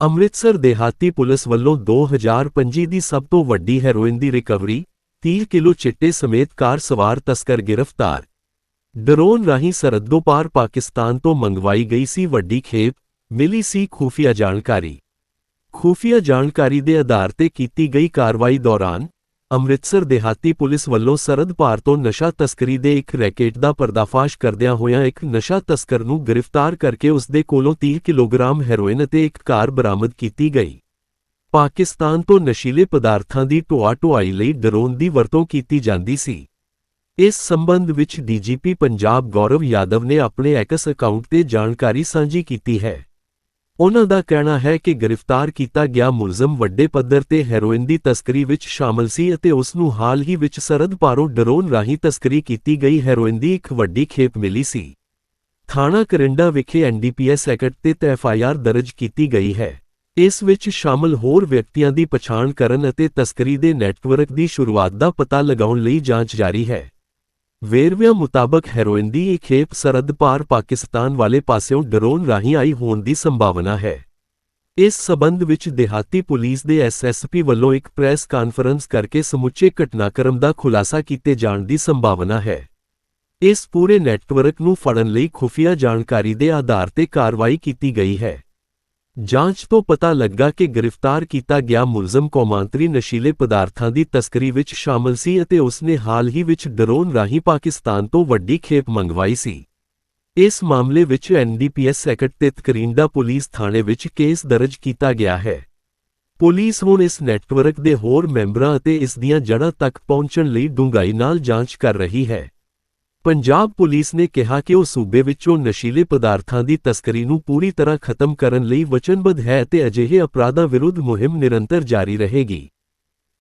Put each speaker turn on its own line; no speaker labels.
ਅੰਮ੍ਰਿਤਸਰ ਦੇਹਾਤੀ ਪੁਲਿਸ ਵੱਲੋਂ 2025 ਦੀ ਸਭ ਤੋਂ ਵੱਡੀ ਹੈਰੋਇਨ ਦੀ ਰਿਕਵਰੀ 30 ਕਿਲੋ ਚਿੱਟੇ ਸਮੇਤ ਕਾਰ ਸਵਾਰ ਤਸਕਰ ਗ੍ਰਿਫਤਾਰ। ਡਰੋਨ ਰਾਹੀਂ ਸਰਹੱਦੋਂ ਪਾਰ ਪਾਕਿਸਤਾਨ ਤੋਂ ਮੰਗਵਾਈ ਗਈ ਸੀ ਵੱਡੀ ਖੇਪ, ਮਿਲੀ ਸੀ ਖੂਫੀਆ ਜਾਣਕਾਰੀ। ਖੂਫੀਆ ਜਾਣਕਾਰੀ ਦੇ ਆਧਾਰ ਤੇ ਕੀਤੀ ਗਈ ਕਾਰਵਾਈ ਦੌਰਾਨ ਅੰਮ੍ਰਿਤਸਰ ਦੇਹਾਤੀ ਪੁਲਿਸ ਵੱਲੋਂ ਸਰਹੱਦ ਪਾਰ ਤੋਂ ਨਸ਼ਾ ਤਸਕਰੀ ਦੇ ਇੱਕ ਰੈਕੇਟ ਦਾ ਪਰਦਾਫਾਸ਼ ਕਰਦਿਆਂ ਹੋਇਆਂ ਇੱਕ ਨਸ਼ਾ ਤਸਕਰ ਨੂੰ ਗ੍ਰਿਫਤਾਰ ਕਰਕੇ ਉਸ ਦੇ ਕੋਲੋਂ 30 ਕਿਲੋਗ੍ਰਾਮ ਹੈਰੋਇਨ ਅਤੇ ਇੱਕ ਕਾਰ ਬਰਾਮਦ ਕੀਤੀ ਗਈ। ਪਾਕਿਸਤਾਨ ਤੋਂ ਨਸ਼ੀਲੇ ਪਦਾਰਥਾਂ ਦੀ ਢੋਆ ਢੁਆਈ ਲਈ ਡਰੋਨ ਦੀ ਵਰਤੋਂ ਕੀਤੀ ਜਾਂਦੀ ਸੀ। ਇਸ ਸੰਬੰਧ ਵਿੱਚ ਡੀਜੀਪੀ ਪੰਜਾਬ ਗੌਰਵ ਯਾਦਵ ਨੇ ਆਪਣੇ ਐਕਸ ਅਕਾਊਂਟ ਤੇ ਜਾਣਕਾਰੀ ਸਾਂਝੀ ਕੀਤੀ ਹੈ। ਉਨ੍ਹਾਂ ਦਾ ਕਹਿਣਾ ਹੈ ਕਿ ਗ੍ਰਿਫਤਾਰ ਕੀਤਾ ਗਿਆ ਮੁਲਜ਼ਮ ਵੱਡੇ ਪੱਧਰ ਤੇ ਹੈਰੋਇਨ ਦੀ ਤਸਕਰੀ ਵਿੱਚ ਸ਼ਾਮਲ ਸੀ ਅਤੇ ਉਸ ਨੂੰ ਹਾਲ ਹੀ ਵਿੱਚ ਸਰਦ ਪਾਰੋਂ ਡਰੋਨ ਰਾਹੀਂ ਤਸਕਰੀ ਕੀਤੀ ਗਈ। ਹੈਰੋਇਨ ਦੀ ਇੱਕ ਵੱਡੀ ਖੇਪ ਮਿਲੀ ਸੀ। ਥਾਣਾ ਕਰਿੰਡਾ ਵਿਖੇ ਐਨਡੀਪੀਐਸ ਐਕਟ ਤੇ ਐਫਆਈਆਰ ਦਰਜ ਕੀਤੀ ਗਈ ਹੈ। ਇਸ ਵਿੱਚ ਸ਼ਾਮਲ ਹੋਰ ਵਿਅਕਤੀਆਂ ਦੀ ਪਛਾਣ ਕਰਨ ਅਤੇ ਤਸਕਰੀ ਦੇ ਨੈਟਵਰਕ ਦੀ ਸ਼ੁਰੂਆਤ ਦਾ ਪਤਾ ਲਗਾਉਣ ਲਈ ਜਾਂਚ ਜਾਰੀ ਹੈ। ਵੇਰਵਿਆਂ ਮੁਤਾਬਕ ਹੈਰੋਇਨ ਦੀ ਇਹ ਖੇਪ ਸਰਹੱਦ ਪਾਰ ਪਾਕਿਸਤਾਨ ਵਾਲੇ ਪਾਸਿਓਂ ਡਰੋਨ ਰਾਹੀਂ ਆਈ ਹੋਣ ਦੀ ਸੰਭਾਵਨਾ ਹੈ। ਇਸ ਸਬੰਧ ਵਿੱਚ ਦਿਹਾਤੀ ਪੁਲਿਸ ਦੇ ਐਸਐਸਪੀ ਵੱਲੋਂ ਇੱਕ ਪ੍ਰੈਸ ਕਾਨਫਰੰਸ ਕਰਕੇ ਸਮੁੱਚੇ ਘਟਨਾਕ੍ਰਮ ਦਾ ਖੁਲਾਸਾ ਕੀਤੇ ਜਾਣ ਦੀ ਸੰਭਾਵਨਾ ਹੈ। ਇਸ ਪੂਰੇ ਨੈਟਵਰਕ ਨੂੰ ਫੜਨ ਲਈ ਖੁਫੀਆ ਜਾਣਕਾਰੀ ਦੇ ਆਧਾਰ ਤੇ ਕਾਰਵਾਈ ਕੀਤੀ ਗਈ ਹੈ। ਜਾਂਚ ਤੋਂ ਪਤਾ ਲੱਗਾ ਕਿ ਗ੍ਰਿਫਤਾਰ ਕੀਤਾ ਗਿਆ ਮੁਲਜ਼ਮ ਕੌਮਾਂਤਰੀ ਨਸ਼ੀਲੇ ਪਦਾਰਥਾਂ ਦੀ ਤਸਕਰੀ ਵਿੱਚ ਸ਼ਾਮਲ ਸੀ ਅਤੇ ਉਸਨੇ ਹਾਲ ਹੀ ਵਿੱਚ ਡਰੋਨ ਰਾਹੀਂ ਪਾਕਿਸਤਾਨ ਤੋਂ ਵੱਡੀ ਖੇਪ ਮੰਗਵਾਈ ਸੀ। ਇਸ ਮਾਮਲੇ ਵਿੱਚ ਐਨਡੀਪੀਐਸ ਸੈਕਟ ਤੇ ਤਕਰੀਂਡਾ ਪੁਲਿਸ ਥਾਣੇ ਵਿੱਚ ਕੇਸ ਦਰਜ ਕੀਤਾ ਗਿਆ ਹੈ। ਪੁਲਿਸ ਹੁਣ ਇਸ ਨੈਟਵਰਕ ਦੇ ਹੋਰ ਮੈਂਬਰਾਂ ਅਤੇ ਇਸ ਦੀਆਂ ਜੜ੍ਹਾਂ ਤੱਕ ਪਹੁੰਚਣ ਲਈ ਡੂੰਘਾਈ ਨਾਲ ਜਾਂਚ ਕਰ ਰਹੀ ਹੈ। ਪੰਜਾਬ ਪੁਲਿਸ ਨੇ ਕਿਹਾ ਕਿ ਉਹ ਸੂਬੇ ਵਿੱਚੋਂ ਨਸ਼ੀਲੇ ਪਦਾਰਥਾਂ ਦੀ ਤਸਕਰੀ ਨੂੰ ਪੂਰੀ ਤਰ੍ਹਾਂ ਖਤਮ ਕਰਨ ਲਈ ਵਚਨਬੱਧ ਹੈ ਤੇ ਅਜਿਹੇ ਅਪਰਾਧਾਂ ਵਿਰੁੱਧ ਮੁਹਿੰਮ ਨਿਰੰਤਰ ਜਾਰੀ ਰਹੇਗੀ।